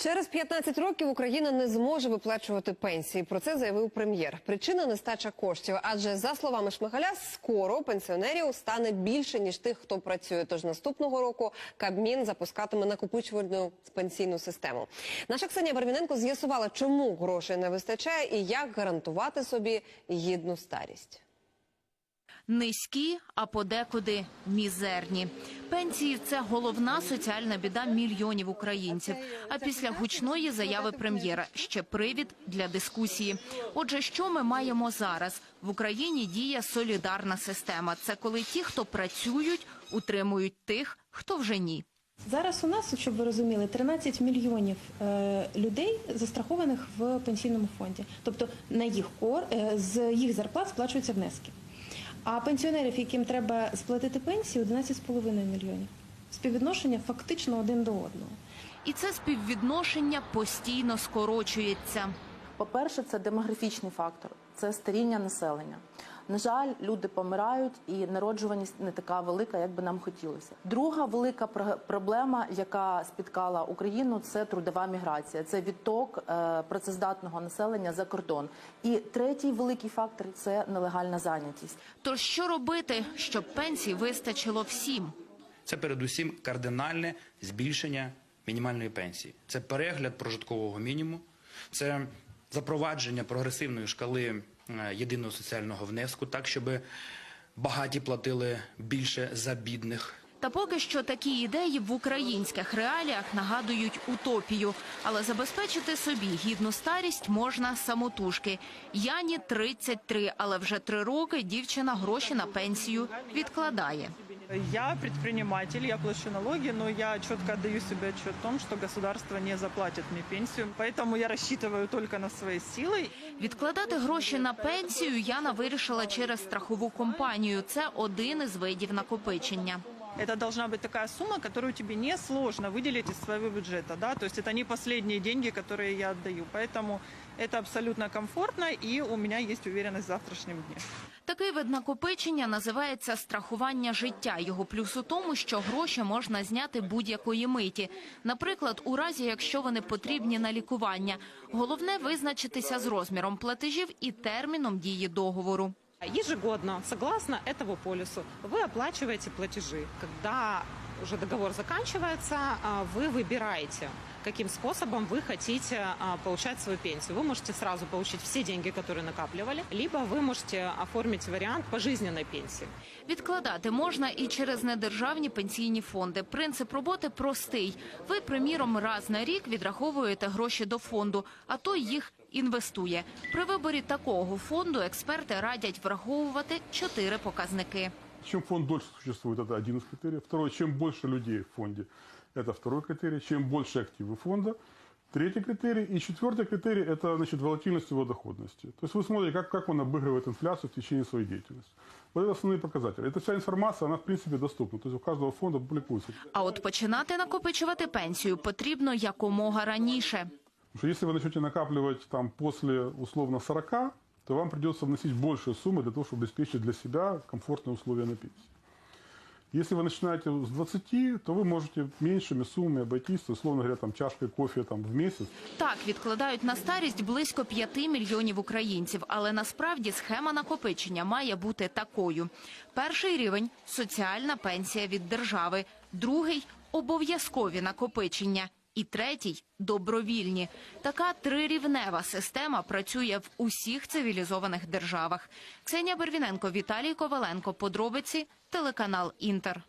Через 15 років Україна не зможе виплачувати пенсії. Про це заявив прем'єр. Причина нестача коштів. Адже за словами Шмигаля, скоро пенсіонерів стане більше ніж тих, хто працює. Тож наступного року Кабмін запускатиме накопичувальну пенсійну систему. Наша Ксенія Барвіненко з'ясувала, чому грошей не вистачає і як гарантувати собі гідну старість. Низькі, а подекуди мізерні. Пенсії це головна соціальна біда мільйонів українців. А після гучної заяви прем'єра ще привід для дискусії. Отже, що ми маємо зараз? В Україні діє солідарна система. Це коли ті, хто працюють, утримують тих, хто вже ні. Зараз у нас, щоб ви розуміли, 13 мільйонів е, людей застрахованих в пенсійному фонді. Тобто на їх кор е, з їх зарплат сплачуються внески. А пенсіонерів, яким треба сплатити пенсію, 11,5 мільйонів. Співвідношення фактично один до одного. І це співвідношення постійно скорочується. По-перше, це демографічний фактор, це старіння населення. На жаль, люди помирають і народжуваність не така велика, як би нам хотілося. Друга велика пр- проблема, яка спіткала Україну, це трудова міграція, це відток е, працездатного населення за кордон. І третій великий фактор це нелегальна зайнятість. Тож що робити, щоб пенсій вистачило всім? Це передусім кардинальне збільшення мінімальної пенсії. Це перегляд прожиткового мінімуму, це запровадження прогресивної шкали е, єдиного соціального внеску, так щоб багаті платили більше за бідних. Та поки що такі ідеї в українських реаліях нагадують утопію. Але забезпечити собі гідну старість можна самотужки. Яні 33, але вже три роки дівчина гроші на пенсію відкладає. Я предприниматель, я плачу налоги, но я четко отдаю себе отчет в том, что государство не заплатит мне пенсию. Поэтому я рассчитываю только на свои силы. Відкладати гроші на пенсію Яна вирішила через страхову компанію. Це один із видів накопичення. Это должна быть такая сумма, которую тебе не сложно выделить из своего бюджета. Да? То есть это не последние деньги, которые я отдаю. Поэтому это абсолютно комфортно, и у меня есть уверенность в завтрашнем дне. Такий вид накопичення називається страхування життя. Його плюс у тому, що гроші можна зняти будь-якої миті. Наприклад, у разі, якщо вони потрібні на лікування. Головне визначитися з розміром платежів і терміном дії договору. Ежегодно, согласно этому полюсу, вы оплачиваете платежи. Когда уже договор заканчивается, а, вы выбираете, каким способом вы хотите а, получать свою пенсию. Вы можете сразу получить все деньги, которые накапливали, либо вы можете оформить вариант пожизненной пенсии. Відкладати можна і через недержавні пенсійні фонди. Принцип роботи простий. Ви, приміром, раз на рік відраховуєте гроші до фонду, а той їх інвестує. При виборі такого фонду експерти радять враховувати чотири показники. Чем фонд дольше существует, это один из критериев. Второй, чем больше людей в фонде, это второй критерий. Чем больше активы фонда, третий критерий. И четвертый критерий – это значит, волатильность его доходности. То есть вы смотрите, как, как он обыгрывает инфляцию в течение своей деятельности. Вот это основные показатели. Эта вся информация, она в принципе доступна. То есть у каждого фонда публикуется. А от починати накопичувати пенсію потрібно якомога раніше. Потому что если вы начнете накапливать там, после условно 40, то вам придется вносить большие суммы для того, чтобы обеспечить для себя комфортные условия на пенсии. Если вы начинаете с 20, то вы можете меньшими суммами обойтись, то, условно говоря, там, чашкой кофе там, в месяц. Так, відкладають на старість близько 5 мільйонів українців, але насправді схема накопичення має бути такою. Перший рівень – соціальна пенсія від держави, другий – обов'язкові накопичення і третій – добровільні. Така трирівнева система працює в усіх цивілізованих державах. Ксенія Бервіненко, Віталій Коваленко. Подробиці, телеканал «Інтер».